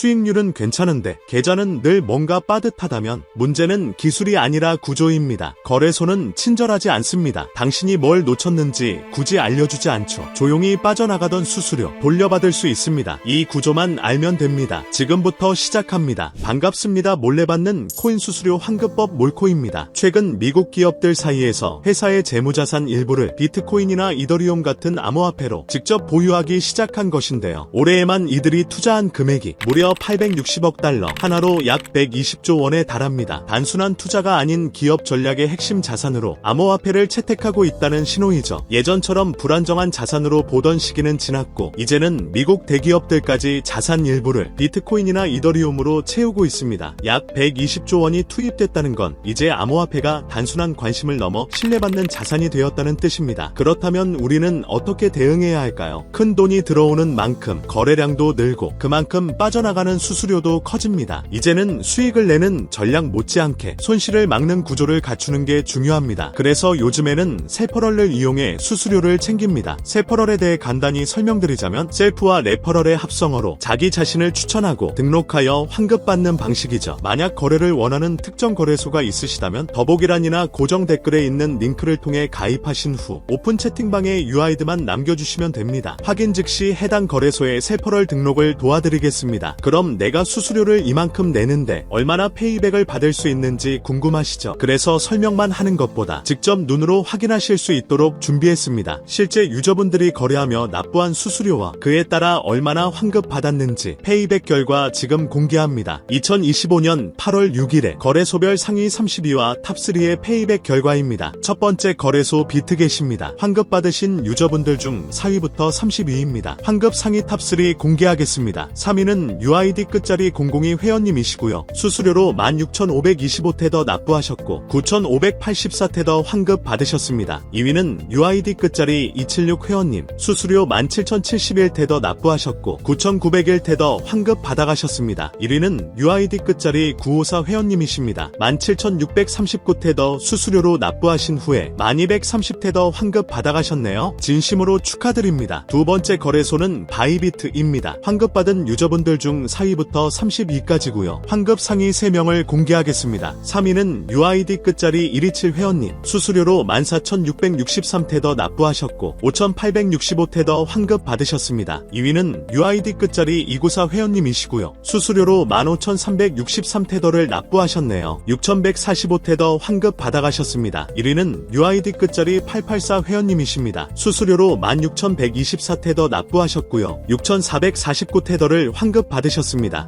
수익률은 괜찮은데 계좌는 늘 뭔가 빠듯하다면 문제는 기술이 아니라 구조입니다. 거래소는 친절하지 않습니다. 당신이 뭘 놓쳤는지 굳이 알려주지 않죠. 조용히 빠져나가던 수수료 돌려받을 수 있습니다. 이 구조만 알면 됩니다. 지금부터 시작합니다. 반갑습니다. 몰래 받는 코인 수수료 환급법 몰코입니다. 최근 미국 기업들 사이에서 회사의 재무자산 일부를 비트코인이나 이더리움 같은 암호화폐로 직접 보유하기 시작한 것인데요. 올해에만 이들이 투자한 금액이 무려 860억 달러, 하나로 약 120조 원에 달합니다. 단순한 투자가 아닌 기업 전략의 핵심 자산으로 암호화폐를 채택하고 있다는 신호이죠. 예전처럼 불안정한 자산으로 보던 시기는 지났고 이제는 미국 대기업들까지 자산 일부를 비트코인이나 이더리움으로 채우고 있습니다. 약 120조 원이 투입됐다는 건 이제 암호화폐가 단순한 관심을 넘어 신뢰받는 자산이 되었다는 뜻입니다. 그렇다면 우리는 어떻게 대응해야 할까요? 큰 돈이 들어오는 만큼 거래량도 늘고 그만큼 빠져나가 는 수수료도 커집니다. 이제는 수익을 내는 전략 못지않게 손실을 막는 구조를 갖추는 게 중요합니다. 그래서 요즘에는 세퍼럴을 이용해 수수료를 챙깁니다. 세퍼럴에 대해 간단히 설명드리자면 셀프와 레퍼럴의 합성어로 자기 자신을 추천하고 등록하여 환급받는 방식이죠. 만약 거래를 원하는 특정 거래소가 있으시다면 더보기란이나 고정 댓글에 있는 링크를 통해 가입하신 후 오픈 채팅방에 UI드만 남겨주시면 됩니다. 확인 즉시 해당 거래소의 세퍼럴 등록을 도와드리겠습니다. 그럼 내가 수수료를 이만큼 내는데 얼마나 페이백을 받을 수 있는지 궁금하시죠? 그래서 설명만 하는 것보다 직접 눈으로 확인하실 수 있도록 준비했습니다. 실제 유저분들이 거래하며 납부한 수수료와 그에 따라 얼마나 환급 받았는지 페이백 결과 지금 공개합니다. 2025년 8월 6일에 거래소별 상위 32와 탑3의 페이백 결과입니다. 첫 번째 거래소 비트겟입니다. 환급 받으신 유저분들 중 4위부터 32위입니다. 환급 상위 탑3 공개하겠습니다. 3위는 UID 끝자리 002 회원님이시고요. 수수료로 16,525테더 납부하셨고 9,584테더 환급 받으셨습니다. 2위는 UID 끝자리 276 회원님 수수료 17,071테더 납부하셨고 9,901테더 환급 받아가셨습니다. 1위는 UID 끝자리 954 회원님이십니다. 17,639테더 수수료로 납부하신 후에 1230테더 환급 받아가셨네요. 진심으로 축하드립니다. 두 번째 거래소는 바이비트입니다. 환급받은 유저분들 중 4위부터 32위까지고요. 환급 상위 3명을 공개하겠습니다. 3위는 UID 끝자리 127 회원님 수수료로 14,663테더 납부하셨고 5,865테더 환급 받으셨습니다. 2위는 UID 끝자리 294 회원님이시고요. 수수료로 15,363테더를 납부하셨네요. 6,145테더 환급 받아가셨습니다. 1위는 UID 끝자리 884 회원님이십니다. 수수료로 16,124테더 납부하셨고요. 6,449테더를 환급 받으셨습니다.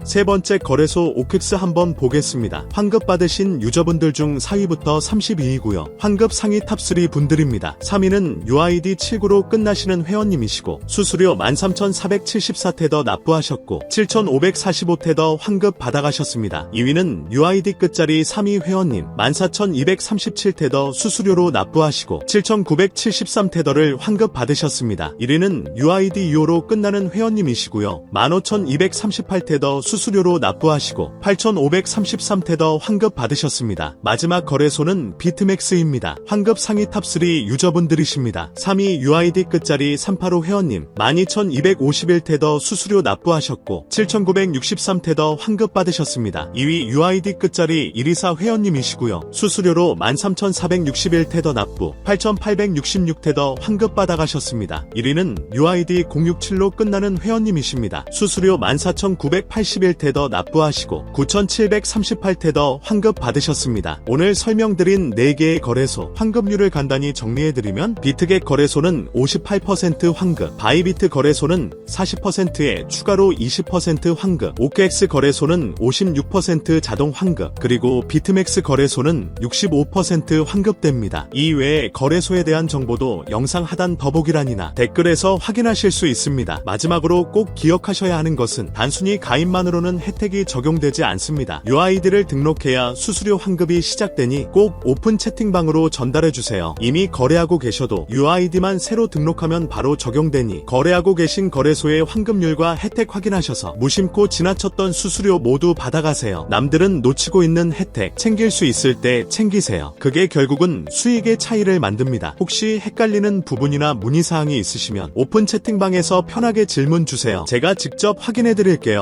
세 번째 거래소 오캑스 한번 보겠습니다. 환급 받으신 유저분들 중 4위부터 32위고요. 환급 상위 탑3 분들입니다. 3위는 UID 79로 끝나시는 회원님이시고 수수료 13,474테더 납부하셨고 7,545테더 환급 받아가셨습니다. 2위는 UID 끝자리 3위 회원님 14,237테더 수수료로 납부하시고 7,973테더를 환급 받으셨습니다. 1위는 UID 2호로 끝나는 회원님이시고요. 15,238 테더 수수료로 납부하시고 8,533테더 환급 받으셨습니다. 마지막 거래소는 비트맥스입니다. 환급 상위 탑3 유저분들이십니다. 3위 UID 끝자리 385 회원님 12,251테더 수수료 납부하셨고 7,963테더 환급 받으셨습니다. 2위 UID 끝자리 124 회원님이시고요. 수수료로 13,461테더 납부 8,866테더 환급 받아가셨습니다. 1위는 UID 067로 끝나는 회원님이십니다. 수수료 14,981테더 납부하시고 9,738테더 환급 받으셨습니다. 오늘 설명드린 4개의 거래소 환급률을 간단히 정리해드리면 비트겟 거래소는 58% 환급, 바이비트 거래소는 40%에 추가로 20% 환급, OKX 거래소는 56% 자동 환급, 그리고 비트맥스 거래소는 65% 환급됩니다. 이 외에 거래소에 대한 정보도 영상 하단 더보기란이나 댓글에서 확인하실 수 있습니다. 마지막으로 꼭 기억하셔야 하는 것은 단순히 가입만으로는 혜택이 적용되지 않습니다. UID를 등록해야 수수료 환급이 시작되니 꼭 오픈 채팅방으로 전달해주세요. 이미 거래하고 계셔도 UID만 새로 등록하면 바로 적용되니 거래하고 계신 거래소의 환급률과 혜택 확인하셔서 무심코 지나쳤던 수수료 모두 받아가세요. 남들은 놓치고 있는 혜택 챙길 수 있을 때 챙기세요. 그게 결국은 수익의 차이를 만듭니다. 혹시 헷갈리는 부분이나 문의사항이 있으시면 오픈 채팅방에서 편하게 질문 주세요. 제가 직접 확인해 드릴게요.